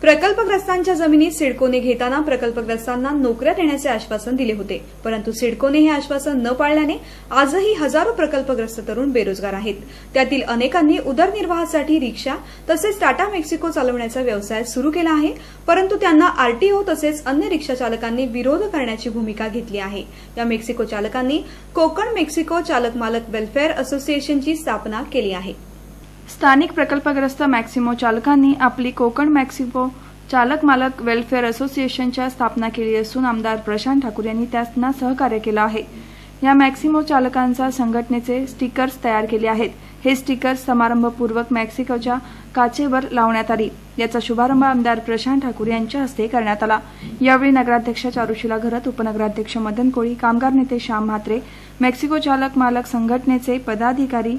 प्रकल्पग्रस्तांच्या जमिनी सिडकोने घेताना प्रकल्पग्रस्तांना नोकऱ्या देण्याचे आश्वासन दिले होते. परंतु सिडकोने हे आश्वासन न पाळल्याने आजही हजारो प्रकल्पग्रस्त तरुण बेरोजगार आहेत. त्यातील अनेकांनी उदरनिर्वाहासाठी रिक्षा तसेच टाटा मेक्सिको चालवण्याचा व्यवसाय सुरू केला आहे. परंतु त्यांना आरटीओ तसेच अन्य रिक्षा चालकांनी विरोध करण्याची भूमिका घेतली आहे. या मेक्सिको चालकांनी कोकण मेक्सिको चालक मालक वेलफेअर असोसिएशनची स्थापना केली आहे. स्थानिक प्रकल्पग्रस्त मॅक्सिमो चालकांनी आपली कोकण मॅक्सिमो चालक मालक वेलफेअर असोसिएशनच्या स्थापना केली असून आमदार प्रशांत ठाकूर यांनी त्यांना सहकार्य केलं आहे. या मॅक्सिमो चालकांचा संघटनेचे स्टिकर्स तयार केले आहेत. हे स्टिकर्स समारंभपूर्वक मॅक्सिकोच्या काचेवर लावण्यात आली. याचा शुभारंभ आमदार प्रशांत ठाकूर यांच्या हस्ते करण्यात आला. यावेळी नगराध्यक्ष चारुशिला घरत उपनगराध्यक्ष मदन कोळी कामगार नेते श्याम म्हात्रे मेक्सिको चालक मालक संघटनेचे पदाधिकारी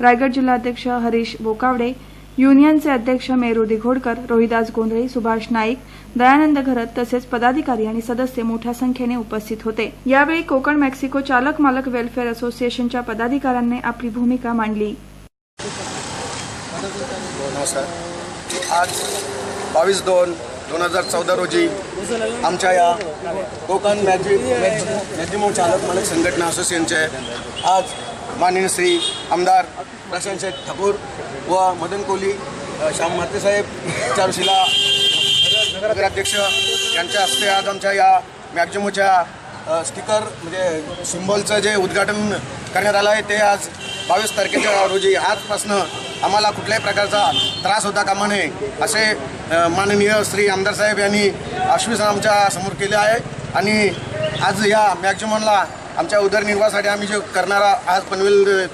रायगड जिल्हाध्यक्ष हरीश बोकावडे युनियनचे अध्यक्ष मेरू दिघोडकर रोहिदास गोंधळे सुभाष नाईक दयानंद घरत तसेच पदाधिकारी आणि सदस्य मोठ्या संख्येने उपस्थित होते. यावेळी कोकण मेक्सिको चालक मालक वेलफेअर असोसिएशनच्या पदाधिकाऱ्यांनी आपली भूमिका मांडली. आज बावीस दोन दोन हजार चौदा रोजी आमच्या या कोकण मॅजी मॅजिमो चालक मालक संघटना असोसिएशनचे आज माननीय श्री आमदार प्रशांत ठाकूर व मदन कोहली श्याम म्हात्रे साहेब चारुशिला नगराध्यक्ष यांच्या हस्ते आज आमच्या या मॅक्झिमोच्या स्टिकर म्हणजे सिम्बॉलचं जे उद्घाटन करण्यात आलं आहे ते आज बावीस तारखेच्या रोजी आजपासनं आम्हाला कुठल्याही प्रकारचा त्रास होता कामा नये असे माननीय श्री आमदार साहेब यांनी आश्वासन आमच्यासमोर केले आहे. आणि आज या मॅक्झिमॉनला आमच्या उदरनिर्वाहासाठी आम्ही जे करणारा आज पनवेल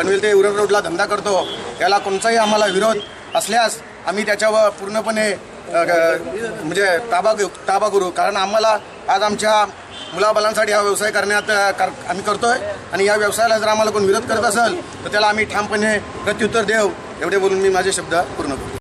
पनवेल ते उरण रोडला धंदा करतो याला कोणताही आम्हाला विरोध असल्यास आम्ही त्याच्यावर पूर्णपणे म्हणजे ताबा घेऊ ताबा करू कारण आम्हाला आज आमच्या मुलाबालांसाठी हा व्यवसाय करण्यात कर आम्ही करतोय. आणि या व्यवसायाला जर आम्हाला कोण विरोध करत असेल तर त्याला आम्ही ठामपणे प्रत्युत्तर देऊ. एवढे बोलून मी माझे शब्द पूर्ण करू